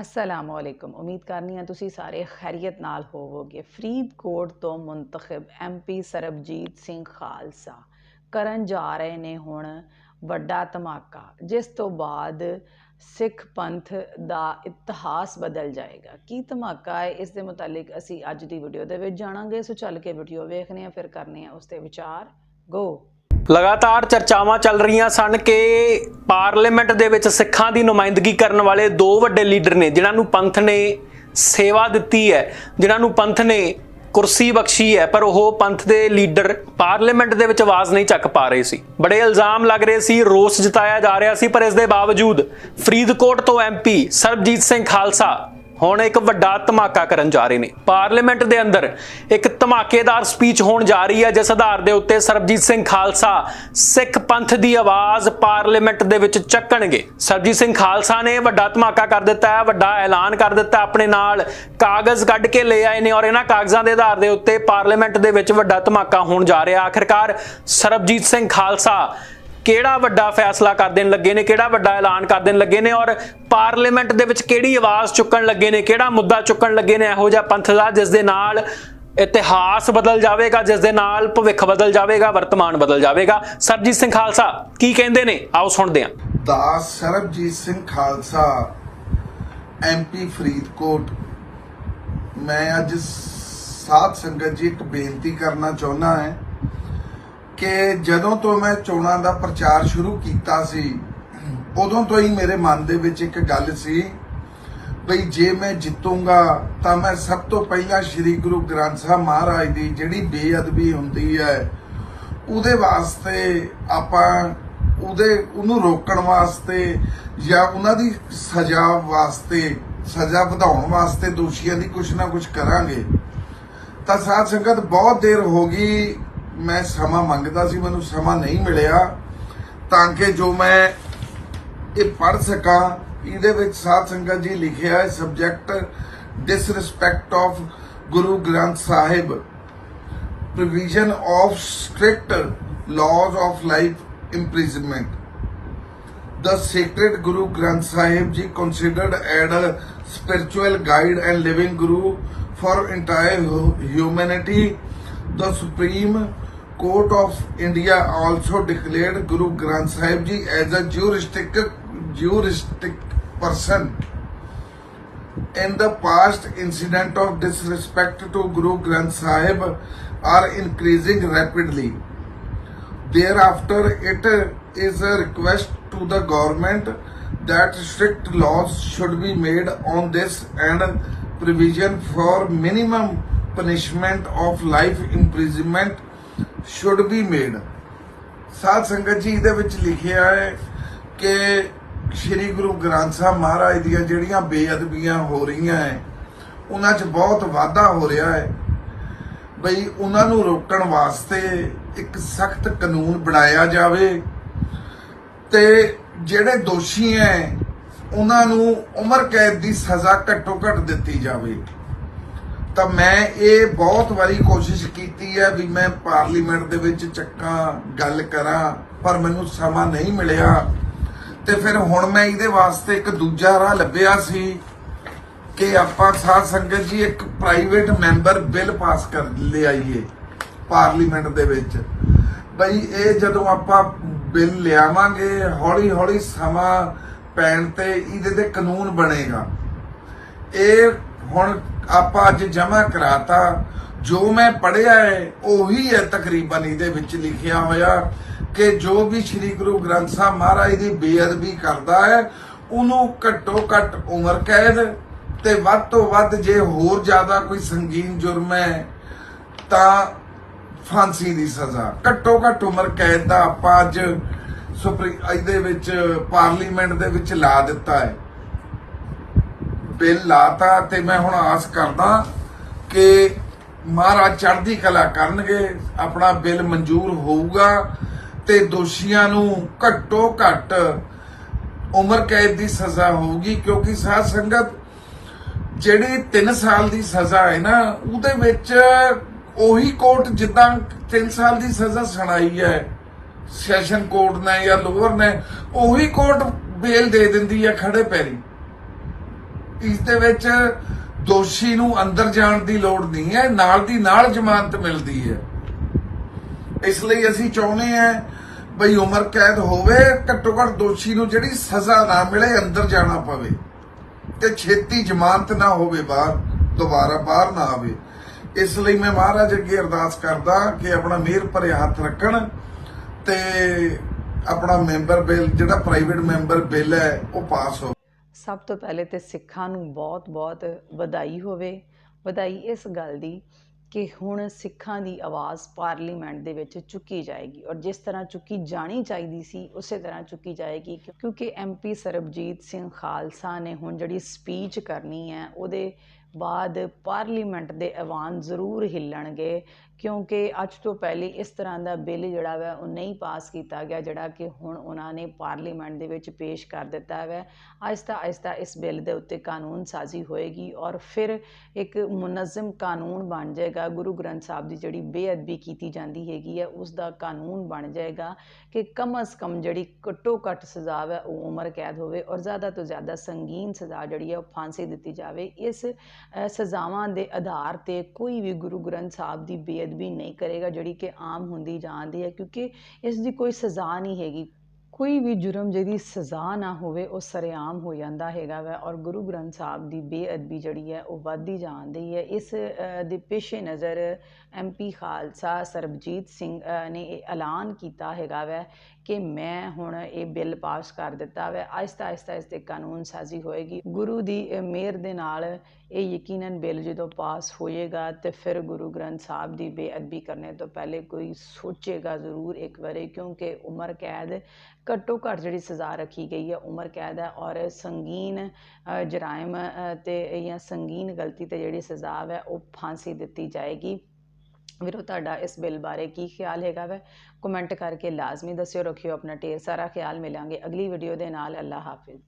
ਅਸਲਾਮ ਅਲੈਕੁਮ ਉਮੀਦ ਕਰਨੀ ਆ ਤੁਸੀਂ ਸਾਰੇ ਖੈਰੀਅਤ ਨਾਲ ਹੋਵੋਗੇ। ਫਰੀਦਕੋਟ ਤੋਂ ਮੁੰਤਖਬ ਐਮਪੀ ਸਰਬਜੀਤ ਸਿੰਘ ਖਾਲਸਾ ਕਰਨ ਜਾ ਰਹੇ ਨੇ ਹੁਣ ਵੱਡਾ ਧਮਾਕਾ, ਜਿਸ ਤੋਂ ਬਾਅਦ ਸਿੱਖ ਪੰਥ ਦਾ ਇਤਿਹਾਸ ਬਦਲ ਜਾਏਗਾ। ਕੀ ਧਮਾਕਾ ਹੈ? ਇਸ ਦੇ ਮੁਤਲਕ ਅਸੀਂ ਅੱਜ ਦੀ ਵੀਡੀਓ ਦੇ ਵਿੱਚ ਜਾਣਾਂਗੇ। ਸੋ ਚੱਲ ਕੇ ਵੀਡੀਓ ਵੇਖਦੇ ਹਾਂ, ਫਿਰ ਕਰਨੇ ਆ ਉਸ ਤੇ ਵਿਚਾਰ। ਗੋ ਲਗਾਤਾਰ ਚਰਚਾਵਾਂ ਚੱਲ ਰਹੀਆਂ ਸਨ ਕਿ ਪਾਰਲੀਮੈਂਟ ਦੇ ਵਿੱਚ ਸਿੱਖਾਂ ਦੀ ਨੁਮਾਇੰਦਗੀ ਕਰਨ ਵਾਲੇ ਦੋ ਵੱਡੇ ਲੀਡਰ ਨੇ, ਜਿਨ੍ਹਾਂ ਨੂੰ ਪੰਥ ਨੇ ਸੇਵਾ ਦਿੱਤੀ ਹੈ, ਜਿਨ੍ਹਾਂ ਨੂੰ ਪੰਥ ਨੇ ਕੁਰਸੀ ਬਖਸ਼ੀ ਹੈ, ਪਰ ਉਹ ਪੰਥ ਦੇ ਲੀਡਰ ਪਾਰਲੀਮੈਂਟ ਦੇ ਵਿੱਚ ਆਵਾਜ਼ ਨਹੀਂ ਚੱਕ ਪਾ ਰਹੇ ਸੀ। ਬੜੇ ਇਲਜ਼ਾਮ ਲੱਗ ਰਹੇ ਸੀ, ਰੋਸ ਜਤਾਇਆ ਜਾ ਰਿਹਾ ਸੀ, ਪਰ ਇਸ ਦੇ ਬਾਵਜੂਦ ਫਰੀਦਕੋਟ ਤੋਂ ਐਮਪੀ ਸਰਬਜੀਤ ਸਿੰਘ ਖਾਲਸਾ ਹੁਣ ਇੱਕ ਵੱਡਾ ਧਮਾਕਾ ਕਰਨ ਜਾ ਰਹੇ ਨੇ। ਪਾਰਲੀਮੈਂਟ ਦੇ ਅੰਦਰ ਇੱਕ ਧਮਾਕੇਦਾਰ ਸਪੀਚ ਹੋਣ ਜਾ ਰਹੀ ਹੈ, ਜਿਸ ਆਧਾਰ ਦੇ ਉੱਤੇ ਸਰਬਜੀਤ ਸਿੰਘ ਖਾਲਸਾ ਸਿੱਖ ਪੰਥ ਦੀ ਆਵਾਜ਼ ਪਾਰਲੀਮੈਂਟ ਦੇ ਵਿੱਚ ਚੱਕਣਗੇ। ਸਰਬਜੀਤ ਸਿੰਘ ਖਾਲਸਾ ਨੇ ਵੱਡਾ ਧਮਾਕਾ ਕਰ ਦਿੱਤਾ ਹੈ, ਵੱਡਾ ਐਲਾਨ ਕਰ ਦਿੱਤਾ ਆਪਣੇ ਨਾਲ। ਕਾਗਜ਼ ਕੱਢ ਕੇ ਲੈ ਆਏ ਨੇ ਔਰ ਇਹਨਾਂ ਕਾਗਜ਼ਾਂ ਦੇ ਆਧਾਰ ਦੇ ਉੱਤੇ ਪਾਰਲੀਮੈਂਟ ਦੇ ਵਿੱਚ ਵੱਡਾ ਧਮਾਕਾ ਹੋਣ ਜਾ ਰਿਹਾ। ਆਖਿਰਕਾਰ ਸਰਬਜੀਤ ਸਿੰਘ ਖਾਲਸਾ ਕਿਹੜਾ ਵੱਡਾ ਫੈਸਲਾ ਕਰ ਦੇਣ ਲੱਗੇ ਨੇ, ਕਿਹੜਾ ਵੱਡਾ ਐਲਾਨ ਕਰ ਦੇਣ ਲੱਗੇ ਨੇ ਔਰ ਪਾਰਲੀਮੈਂਟ ਦੇ ਵਿੱਚ ਕਿਹੜੀ ਆਵਾਜ਼ ਚੁੱਕਣ ਲੱਗੇ ਨੇ, ਕਿਹੜਾ ਮੁੱਦਾ ਚੁੱਕਣ ਲੱਗੇ ਨੇ, ਇਹੋ ਜਿਹਾ ਪੰਥ ਦਾ ਜਿਸ ਦੇ ਨਾਲ ਇਤਿਹਾਸ ਬਦਲ ਜਾਵੇਗਾ, ਜਿਸ ਦੇ ਨਾਲ ਭਵਿੱਖ ਬਦਲ ਜਾਵੇਗਾ, ਵਰਤਮਾਨ ਬਦਲ ਜਾਵੇਗਾ। ਸਰਬਜੀਤ ਸਿੰਘ ਖਾਲਸਾ, ਕੀ ਕਹਿੰਦੇ ਨੇ? ਆਓ ਸੁਣਦੇ ਹਾਂ। ਦਾਸ ਸਰਬਜੀਤ ਸਿੰਘ ਖਾਲਸਾ ਐਮਪੀ ਫਰੀਦਕੋਟ। ਮੈਂ ਅੱਜ ਸਾਧ ਸੰਗਤ ਜੀ ਇੱਕ ਬੇਨਤੀ ਕਰਨਾ ਚਾਹੁੰਦਾ ਹਾਂ ਕਿ ਜਦੋਂ ਤੋਂ ਮੈਂ ਚੋਣਾਂ ਦਾ ਪ੍ਰਚਾਰ ਸ਼ੁਰੂ ਕੀਤਾ ਸੀ, ਉਦੋਂ ਤੋਂ ਹੀ ਮੇਰੇ ਮਨ ਦੇ ਵਿੱਚ ਇੱਕ ਗੱਲ ਸੀ, ਬਈ ਜੇ ਮੈਂ ਜਿੱਤੂੰਗਾ, ਤਾਂ ਮੈਂ ਸਭ ਤੋਂ ਪਹਿਲਾਂ ਸ੍ਰੀ ਗੁਰੂ ਗ੍ਰੰਥ ਸਾਹਿਬ ਮਹਾਰਾਜ ਦੀ ਜਿਹੜੀ ਬੇਅਦਬੀ ਹੁੰਦੀ ਹੈ, ਉਹਦੇ ਵਾਸਤੇ ਆਪਾਂ ਉਹਦੇ, ਉਹਨੂੰ ਰੋਕਣ ਵਾਸਤੇ ਜਾਂ ਉਹਨਾਂ ਦੀ ਸਜ਼ਾ ਵਾਸਤੇ, ਸਜ਼ਾ ਵਧਾਉਣ ਵਾਸਤੇ ਦੋਸ਼ੀਆਂ ਦੀ ਕੁਛ ਨਾ ਕੁਛ ਕਰਾਂਗੇ। ਤਾਂ ਸਾਧ ਸੰਗਤ, ਬਹੁਤ ਦੇਰ ਹੋ ਗਈ ਮੈਂ ਸਮਾਂ ਮੰਗਦਾ ਸੀ ਮੈਨੂੰ ਸਮਾਂ ਨਹੀਂ ਮਿਲਿਆ ਤਾਂ ਕਿ ਜੋ ਮੈਂ ਇਹ ਪੜ੍ਹ ਸਕਾਂ ਇਹਦੇ ਵਿੱਚ ਸਾਧ ਸੰਗਤ ਜੀ ਲਿਖਿਆ ਹੈ subject disrespect of Guru Granth Sahib provision of strict laws of life imprisonment. The sacred Guru Granth Sahib Ji considered as a spiritual guide and living Guru for entire hu- humanity. The Supreme Court of India also declared Guru Granth Sahib Ji as a juristic, juristic person. In the past, incident of disrespect to Guru Granth Sahib are increasing rapidly. Thereafter, it is a request to the government that strict laws should be made on this and provision for minimum punishment of life imprisonment should be made ਸਾਧ ਸੰਗਤ ਜੀ, ਇਹਦੇ ਵਿੱਚ ਲਿਖਿਆ ਹੈ ਕਿ ਸ੍ਰੀ ਗੁਰੂ ਗ੍ਰੰਥ ਸਾਹਿਬ ਮਹਾਰਾਜ ਦੀਆਂ ਜਿਹੜੀਆਂ ਬੇਅਦਬੀਆਂ ਹੋ ਰਹੀਆਂ ਹੈ, ਉਹਨਾਂ 'ਚ ਬਹੁਤ ਵਾਧਾ ਹੋ ਰਿਹਾ ਹੈ। ਬਈ ਉਹਨਾਂ ਨੂੰ ਰੋਕਣ ਵਾਸਤੇ ਇੱਕ ਸਖਤ ਕਾਨੂੰਨ ਬਣਾਇਆ ਜਾਵੇ ਤੇ ਜਿਹੜੇ ਦੋਸ਼ੀ ਹੈ, ਉਹਨਾਂ ਨੂੰ ਉਮਰ ਕੈਦ ਦੀ ਸਜ਼ਾ ਘੱਟੋ ਘੱਟ ਦਿੱਤੀ ਜਾਵੇ। ਤਾਂ ਮੈਂ ਇਹ ਬਹੁਤ ਵਾਰੀ ਕੋਸ਼ਿਸ਼ ਕੀਤੀ ਹੈ ਵੀ ਮੈਂ ਪਾਰਲੀਮੈਂਟ ਦੇ ਵਿੱਚ ਚੱਕਾਂ, ਗੱਲ ਕਰਾਂ, ਪਰ ਮੈਨੂੰ ਸਮਾਂ ਨਹੀਂ ਮਿਲਿਆ। ਤੇ ਫਿਰ ਹੁਣ ਮੈਂ ਇਹਦੇ ਵਾਸਤੇ ਇੱਕ ਦੂਜਾ ਰਾਹ ਲੱਭਿਆ ਸੀ ਕਿ ਆਪਾਂ ਸਾਧ ਸੰਗਤ ਜੀ ਇੱਕ ਪ੍ਰਾਈਵੇਟ ਮੈਂਬਰ ਬਿੱਲ ਪਾਸ ਕਰ ਲਿਆਈਏ ਪਾਰਲੀਮੈਂਟ ਦੇ ਵਿੱਚ। ਬਈ ਇਹ ਜਦੋਂ ਆਪਾਂ ਬਿੱਲ ਲਿਆਵਾਂਗੇ ਹੌਲੀ ਹੌਲੀ ਸਮਾਂ ਪੈਣ ਤੇ ਇਹਦੇ ਤੇ ਕਾਨੂੰਨ ਬਣੇਗਾ। ਇਹ ਹੁਣ ਆਪਾਂ ਅੱਜ ਜਮ੍ਹਾਂ ਕਰਾਤਾ। ਜੋ ਮੈਂ ਪੜਿਆ ਹੈ, ਉਹੀ ਹੈ ਤਕਰੀਬਨ ਇਹਦੇ ਵਿੱਚ ਲਿਖਿਆ ਹੋਇਆ ਕਿ ਜੋ ਵੀ ਸ੍ਰੀ ਗੁਰੂ ਗ੍ਰੰਥ ਸਾਹਿਬ ਮਹਾਰਾਜ ਦੀ ਬੇਅਦਬੀ ਕਰਦਾ ਹੈ, ਉਹਨੂੰ ਘੱਟੋ ਘੱਟ ਉਮਰ ਕੈਦ ਤੇ ਵੱਧ ਤੋਂ ਵੱਧ ਜੇ ਹੋਰ ਜ਼ਿਆਦਾ ਕੋਈ ਸੰਗੀਨ ਜੁਰਮ ਹੈ, ਤਾਂ ਫਾਂਸੀ ਦੀ ਸਜ਼ਾ। ਘੱਟੋ ਘੱਟ ਉਮਰ ਕੈਦ ਦਾ ਆਪਾਂ ਅੱਜ ਸੁਪਰੀ ਇਹਦੇ ਵਿੱਚ, ਪਾਰਲੀਮੈਂਟ ਦੇ ਵਿੱਚ ਲਾ ਦਿੱਤਾ ਹੈ। ਬਿੱਲ ਲਾਤਾ ਤੇ ਮੈਂ ਹੁਣ ਆਸ ਕਰਦਾ ਕਿ ਮਹਾਰਾਜ ਚੜ੍ਹਦੀ ਕਲਾ ਕਰਨਗੇ, ਆਪਣਾ ਬਿੱਲ ਮਨਜ਼ੂਰ ਹੋਊਗਾ ਤੇ ਦੋਸ਼ੀਆਂ ਨੂੰ ਘੱਟੋ ਘੱਟ ਉਮਰ ਕੈਦ ਦੀ ਸਜ਼ਾ ਹੋਊਗੀ, ਕਿਉਂਕਿ ਸਾਧ ਸੰਗਤ ਜਿਹੜੀ 3 ਸਾਲ ਦੀ ਸਜ਼ਾ ਹੈ ਨਾ, ਉਹਦੇ ਵਿੱਚ ਉਹੀ ਕੋਰਟ ਜਿੱਦਾਂ 3 ਸਾਲ ਦੀ ਸਜ਼ਾ ਸੁਣਾਈ ਹੈ, ਸੈਸ਼ਨ ਕੋਰਟ ਨੇ ਜਾਂ ਲੋਅਰ ਨੇ, ਉਹੀ ਕੋਰਟ ਬੇਲ ਦੇ ਦਿੰਦੀ ਹੈ ਖੜੇ ਪੈਰੀ। ਇਸ ਦੇ ਵਿੱਚ ਦੋਸ਼ੀ ਨੂੰ ਅੰਦਰ ਜਾਣ ਦੀ ਲੋੜ ਨਹੀਂ ਹੈ, ਨਾਲ ਦੀ ਨਾਲ ਜ਼ਮਾਨਤ ਮਿਲਦੀ ਹੈ। ਇਸ ਲਈ ਅਸੀਂ ਚਾਹੁੰਦੇ ਹਾਂ ਬਈ ਉਮਰ ਕੈਦ ਹੋਵੇ, ਘੱਟੋ ਘੱਟ ਦੋਸ਼ੀ ਨੂੰ ਜਿਹੜੀ ਸਜ਼ਾ ਨਾ ਮਿਲੇ, ਅੰਦਰ ਜਾਣਾ ਪਵੇ ਤੇ ਛੇਤੀ ਜ਼ਮਾਨਤ ਨਾ ਹੋਵੇ ਬਾਹਰ, ਦੁਬਾਰਾ ਬਾਹਰ ਨਾ ਆਵੇ। ਇਸ ਲਈ ਮੈਂ ਮਹਾਰਾਜ ਅੱਗੇ ਅਰਦਾਸ ਕਰਦਾ ਕਿ ਆਪਣਾ ਮਿਹਰ ਭਰੇ ਹੱਥ ਰੱਖਣ ਤੇ ਆਪਣਾ ਮੈਂਬਰ ਬਿੱਲ, ਜਿਹੜਾ ਪ੍ਰਾਈਵੇਟ ਮੈਂਬਰ ਬਿੱਲ ਹੈ, ਉਹ ਪਾਸ ਹੋ ਸਭ ਤੋਂ ਪਹਿਲੇ ਤਾਂ ਸਿੱਖਾਂ ਨੂੰ ਬਹੁਤ-ਬਹੁਤ ਵਧਾਈ ਹੋਵੇ। ਵਧਾਈ ਇਸ ਗੱਲ ਦੀ ਕਿ ਹੁਣ ਸਿੱਖਾਂ ਦੀ ਆਵਾਜ਼ ਪਾਰਲੀਮੈਂਟ ਦੇ ਵਿੱਚ ਚੁੱਕੀ ਜਾਏਗੀ ਔਰ ਜਿਸ ਤਰ੍ਹਾਂ ਚੁੱਕੀ ਜਾਣੀ ਚਾਹੀਦੀ ਸੀ, ਉਸੇ ਤਰ੍ਹਾਂ ਚੁੱਕੀ ਜਾਏਗੀ ਕਿਉਂ- ਕਿਉਂਕਿ ਐਮਪੀ ਸਰਬਜੀਤ ਸਿੰਘ ਖਾਲਸਾ ਨੇ ਹੁਣ ਜਿਹੜੀ ਸਪੀਚ ਕਰਨੀ ਹੈ, ਉਹਦੇ ਬਾਅਦ ਪਾਰਲੀਮੈਂਟ ਦੇ ਐਵਾਨ ਜ਼ਰੂਰ ਹਿੱਲਣਗੇ, ਕਿਉਂਕਿ ਅੱਜ ਤੋਂ ਪਹਿਲੇ ਇਸ ਤਰ੍ਹਾਂ ਦਾ ਬਿੱਲ ਜਿਹੜਾ ਵਾ ਉਹ ਨਹੀਂ ਪਾਸ ਕੀਤਾ ਗਿਆ, ਜਿਹੜਾ ਕਿ ਹੁਣ ਉਹਨਾਂ ਨੇ ਪਾਰਲੀਮੈਂਟ ਦੇ ਵਿੱਚ ਪੇਸ਼ ਕਰ ਦਿੱਤਾ ਹੈ ਆਹਿਸਤਾ ਆਹਿਸਤਾ ਇਸ ਬਿੱਲ ਦੇ ਉੱਤੇ ਕਾਨੂੰਨ ਸਾਜ਼ੀ ਹੋਏਗੀ ਔਰ ਫਿਰ ਇੱਕ ਮੁਨਜ਼ਮ ਕਾਨੂੰਨ ਬਣ ਜਾਏਗਾ। ਗੁਰੂ ਗ੍ਰੰਥ ਸਾਹਿਬ ਦੀ ਜਿਹੜੀ ਬੇਅਦਬੀ ਕੀਤੀ ਜਾਂਦੀ ਹੈਗੀ ਹੈ ਉਸ ਦਾ ਕਾਨੂੰਨ ਬਣ ਜਾਏਗਾ ਕਿ ਕਮ ਅਜ਼ ਕਮ ਜਿਹੜੀ ਘੱਟੋ ਘੱਟ ਸਜ਼ਾ ਹੈ ਉਹ ਉਮਰ ਕੈਦ ਹੋਵੇ ਔਰ ਜ਼ਿਆਦਾ ਤੋਂ ਜ਼ਿਆਦਾ ਸੰਗੀਨ ਸਜ਼ਾ ਜਿਹੜੀ ਹੈ ਉਹ ਫਾਂਸੀ ਦਿੱਤੀ ਜਾਵੇ। ਇਸ ਸਜ਼ਾਵਾਂ ਦੇ ਆਧਾਰ ਤੇ ਕੋਈ ਵੀ ਗੁਰੂ ਗ੍ਰੰਥ ਸਾਹਿਬ ਦੀ ਬੇਅਦਬੀ ਨਹੀਂ ਕਰੇਗਾ, ਜਿਹੜੀ ਕਿ ਆਮ ਹੁੰਦੀ ਜਾਂਦੀ ਹੈ, ਕਿਉਂਕਿ ਇਸ ਦੀ ਕੋਈ ਸਜ਼ਾ ਨਹੀਂ ਹੈਗੀ। ਕੋਈ ਵੀ ਜੁਰਮ ਜਿਹਦੀ ਸਜ਼ਾ ਨਾ ਹੋਵੇ, ਉਹ ਸਰੇਆਮ ਹੋ ਜਾਂਦਾ ਹੈਗਾ ਵੈ ਔਰ ਗੁਰੂ ਗ੍ਰੰਥ ਸਾਹਿਬ ਦੀ ਬੇਅਦਬੀ ਜਿਹੜੀ ਹੈ, ਉਹ ਵੱਧਦੀ ਜਾਂਦੀ ਹੈ। ਇਸ ਦੇ ਪੇਸ਼ੇ ਨਜ਼ਰ ਐਮਪੀ ਖਾਲਸਾ ਸਰਬਜੀਤ ਸਿੰਘ ਨੇ ਇਹ ਐਲਾਨ ਕੀਤਾ ਹੈਗਾ ਵੈ ਕਿ ਮੈਂ ਹੁਣ ਇਹ ਬਿੱਲ ਪਾਸ ਕਰ ਦਿੱਤਾ ਵੈ। ਆਹਿਸਤਾ ਆਹਿਸਤਾ ਇਸ ਤੇ ਕਾਨੂੰਨ ਸਾਜ਼ੀ ਹੋਏਗੀ। ਗੁਰੂ ਦੀ ਮਿਹਰ ਦੇ ਨਾਲ ਇਹ ਯਕੀਨਨ ਬਿੱਲ ਜਦੋਂ ਪਾਸ ਹੋਏਗਾ ਤੇ ਫਿਰ ਗੁਰੂ ਗ੍ਰੰਥ ਸਾਹਿਬ ਦੀ ਬੇਅਦਬੀ ਕਰਨੇ ਤੋਂ ਪਹਿਲੇ ਕੋਈ ਸੋਚੇਗਾ ਜ਼ਰੂਰ ਇੱਕ ਵਾਰੀ, ਕਿਉਂਕਿ ਉਮਰ ਕੈਦ ਘੱਟੋ ਘੱਟ ਜਿਹੜੀ ਸਜ਼ਾ ਰੱਖੀ ਗਈ ਹੈ, ਉਮਰ ਕੈਦ ਹੈ ਔਰ ਸੰਗੀਨ ਜਰਾਇਮ ਤੇ ਜਾਂ ਸੰਗੀਨ ਗਲਤੀ ਤੇ ਜਿਹੜੀ ਸਜ਼ਾ ਹੈ ਉਹ ਫਾਂਸੀ ਦਿੱਤੀ ਜਾਏਗੀ। ਵੀਰੋ, ਤੁਹਾਡਾ ਇਸ ਬਿੱਲ ਬਾਰੇ ਕੀ ਖਿਆਲ ਹੈਗਾ ਵੈ? ਕਮੈਂਟ ਕਰਕੇ ਲਾਜ਼ਮੀ ਦੱਸਿਓ, ਰੱਖਿਓ ਆਪਣਾ ਢੇਰ ਸਾਰਾ ਖਿਆਲ। ਮਿਲਾਂਗੇ ਅਗਲੀ ਵੀਡੀਓ ਦੇ ਨਾਲ। ਅੱਲਾ ਹਾਫਿਜ਼।